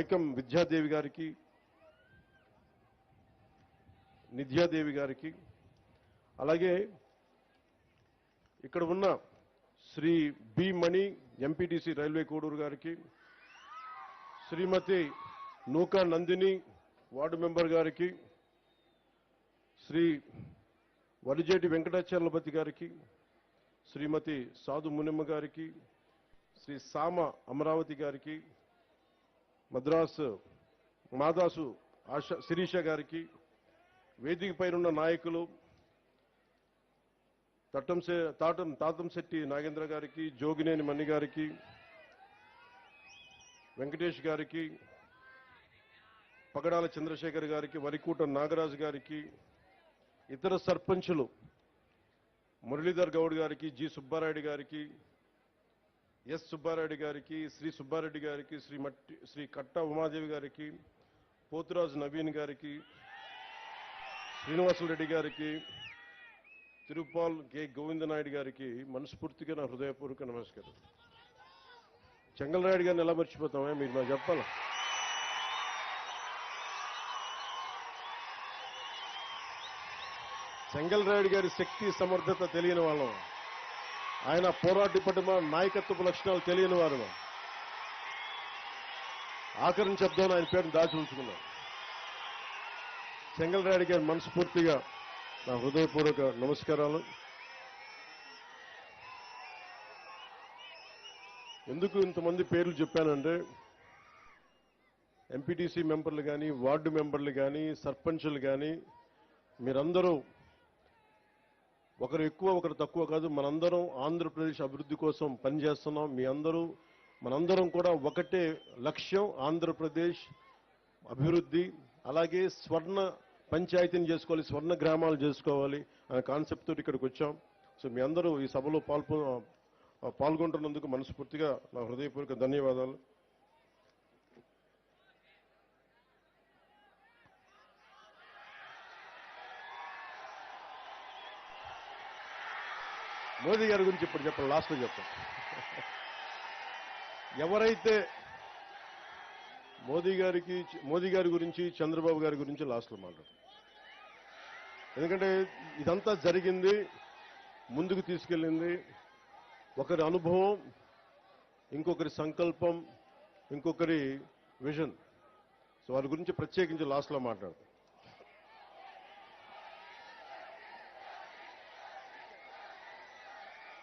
వైకం విద్యాదేవి గారికి నిద్యాదేవి గారికి అలాగే ఇక్కడ ఉన్న Shri B Mani MPTC railway Koduru గారికి శ్రీమతి నూకా నందిని వార్డు మెంబర్ గారికి శ్రీ వరిజేటి వెంకటాచలపతి గారికి శ్రీమతి సాధు మునిమ్మ గారికి శ్రీ సామ అమరావతి గారికి మద్రాసు మాదాసు ఆశ శిరీష గారికి వేదిక పైనున్న నాయకులు తట్టంశె తాటం తాతంశెట్టి నాగేంద్ర గారికి జోగినేని మణి గారికి వెంకటేష్ గారికి పగడాల చంద్రశేఖర్ గారికి వరికూట నాగరాజు గారికి ఇతర సర్పంచులు మురళీధర్ గౌడ్ గారికి జి సుబ్బారాయుడు గారికి ఎస్ సుబ్బారెడ్డి గారికి శ్రీ సుబ్బారెడ్డి గారికి శ్రీ మట్టి శ్రీ కట్ట ఉమాదేవి గారికి పోతురాజు నవీన్ గారికి శ్రీనివాసులరెడ్డి గారికి తిరుపాల్ కె. గోవిందనాయుడు గారికి మనస్ఫూర్తిగా నా హృదయపూర్వక నమస్కారం. చెంగలరాయుడు గారిని ఎలా మర్చిపోతామే? మీరు నాకు చెప్పాలా? చెంగలరాయుడు గారి శక్తి సమర్థత తెలియని వాళ్ళం. ఆయన పోరాటి పట్టుమ నాయకత్వపు లక్షణాలు తెలియని వారు. ఆఖరిని చెప్దాం ఆయన పేరును దాచి ఉంచుకున్నాం చెంగలరాయుడు గారి మనస్ఫూర్తిగా నా హృదయపూర్వక నమస్కారాలు. ఎందుకు ఇంతమంది పేర్లు చెప్పానంటే ఎంపీటీసీ మెంబర్లు కానీ వార్డు మెంబర్లు కానీ సర్పంచులు కానీ మీరందరూ ఒకరు ఎక్కువ ఒకరు తక్కువ కాదు. మనందరం ఆంధ్రప్రదేశ్ అభివృద్ధి కోసం పనిచేస్తున్నాం. మీ అందరూ మనందరం కూడా ఒకటే లక్ష్యం ఆంధ్రప్రదేశ్ అభివృద్ధి. అలాగే స్వర్ణ పంచాయతీని చేసుకోవాలి స్వర్ణ గ్రామాలు చేసుకోవాలి అనే కాన్సెప్ట్ తోటి ఇక్కడికి వచ్చాం. సో మీ అందరూ ఈ సభలో పాల్పొ పాల్గొంటున్నందుకు మనస్ఫూర్తిగా నా హృదయపూర్వక ధన్యవాదాలు. మోదీ గారి గురించి ఇప్పుడు చెప్పండి లాస్ట్లో చెప్తాం ఎవరైతే మోదీ గారికి మోదీ గారి గురించి చంద్రబాబు గారి గురించి లాస్ట్లో మాట్లాడతాం. ఎందుకంటే ఇదంతా జరిగింది ముందుకు తీసుకెళ్ళింది. ఒకరి అనుభవం ఇంకొకరి సంకల్పం ఇంకొకరి విజన్. సో వారి గురించి ప్రత్యేకించి లాస్ట్లో మాట్లాడతాం.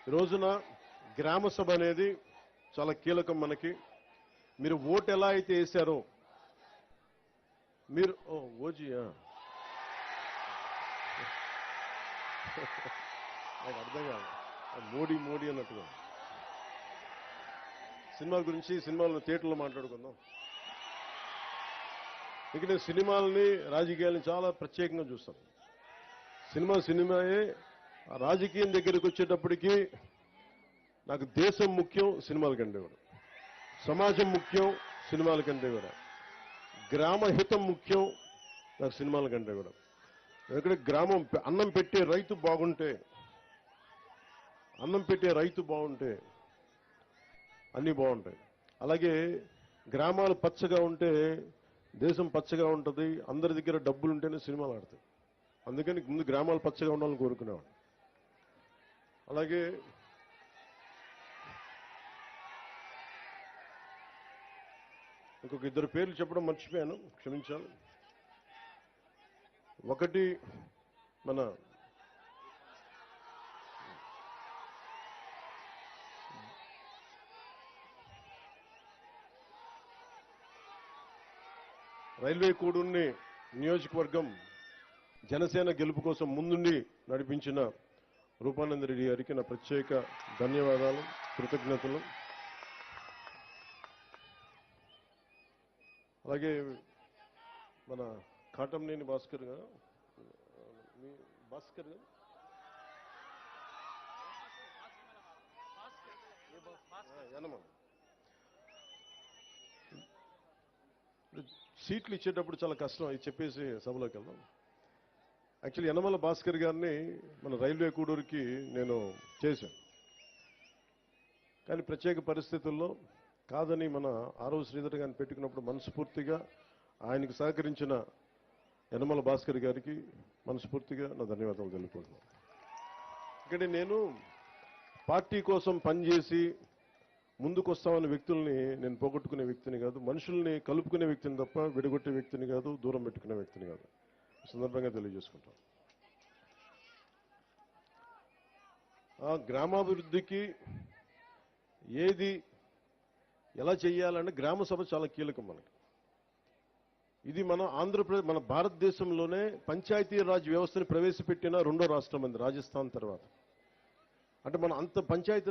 ఈ రోజున గ్రామ సభ అనేది చాలా కీలకం మనకి. మీరు ఓటు ఎలా అయితే వేశారో మీరు ఓ ఓజీయా నాకు అర్థం కాదు. మోడీ మోడీ అన్నట్టుగా. సినిమాల గురించి సినిమాలను థియేటర్లో మాట్లాడుకుందాం. ఇక నేను సినిమాలని రాజకీయాలని చాలా ప్రత్యేకంగా చూస్తాను సినిమా సినిమాయే రాజకీయం దగ్గరికి వచ్చేటప్పటికి నాకు దేశం ముఖ్యం సినిమాల కంటే కూడా. సమాజం ముఖ్యం సినిమాల కంటే కూడా. గ్రామ హితం ముఖ్యం నాకు సినిమాల కంటే కూడా. ఎందుకంటే గ్రామం అన్నం పెట్టే రైతు బాగుంటే అన్నం పెట్టే రైతు బాగుంటే అన్నీ బాగుంటాయి. అలాగే గ్రామాలు పచ్చగా ఉంటే దేశం పచ్చగా ఉంటుంది అందరి దగ్గర డబ్బులు ఉంటేనే సినిమాలు ఆడతాయి. అందుకని ముందు గ్రామాలు పచ్చగా ఉండాలని కోరుకునేవాడు అలాగే ఇంకొక ఇద్దరు పేర్లు చెప్పడం మర్చిపోయాను క్షమించాలి. ఒకటి మన రైల్వే కూడుని నియోజకవర్గం జనసేన గెలుపు కోసం ముందుండి నడిపించిన రూపానంద రెడ్డి గారికి నా ప్రత్యేక ధన్యవాదాలు కృతజ్ఞతలు. అలాగే మన కాటంనేని భాస్కర్ గారు మీ భాస్కర్ గారు? సీట్లు ఇచ్చేటప్పుడు చాలా కష్టం అది చెప్పేసి సభలోకి వెళ్దాం. యాక్చువల్లీ యనమల భాస్కర్ గారిని మన రైల్వే కూడూరుకి నేను చేశాను. కానీ ప్రత్యేక పరిస్థితుల్లో కాదని మన ఆరవ శ్రీధర్ గారిని పెట్టుకున్నప్పుడు మనస్ఫూర్తిగా ఆయనకు సహకరించిన యనమల భాస్కర్ గారికి మనస్ఫూర్తిగా నా ధన్యవాదాలు తెలుపుకుంటున్నాను. ఇక్కడ నేను పార్టీ కోసం పనిచేసి ముందుకొస్తామనే వ్యక్తుల్ని నేను పోగొట్టుకునే వ్యక్తిని కాదు మనుషుల్ని కలుపుకునే వ్యక్తిని తప్ప విడగొట్టే వ్యక్తిని కాదు దూరం పెట్టుకునే వ్యక్తిని కాదు. సందర్భంగా తెలియజేసుకుంటాం. గ్రామాభివృద్ధికి ఏది ఎలా చేయాలంటే గ్రామ సభ చాలా కీలకం మనకి. ఇది మన ఆంధ్రప్రదేశ్ మన భారతదేశంలోనే పంచాయతీ రాజ్ వ్యవస్థను ప్రవేశపెట్టిన రెండో రాష్ట్రం అంది రాజస్థాన్ తర్వాత. అంటే మన అంత పంచాయతీ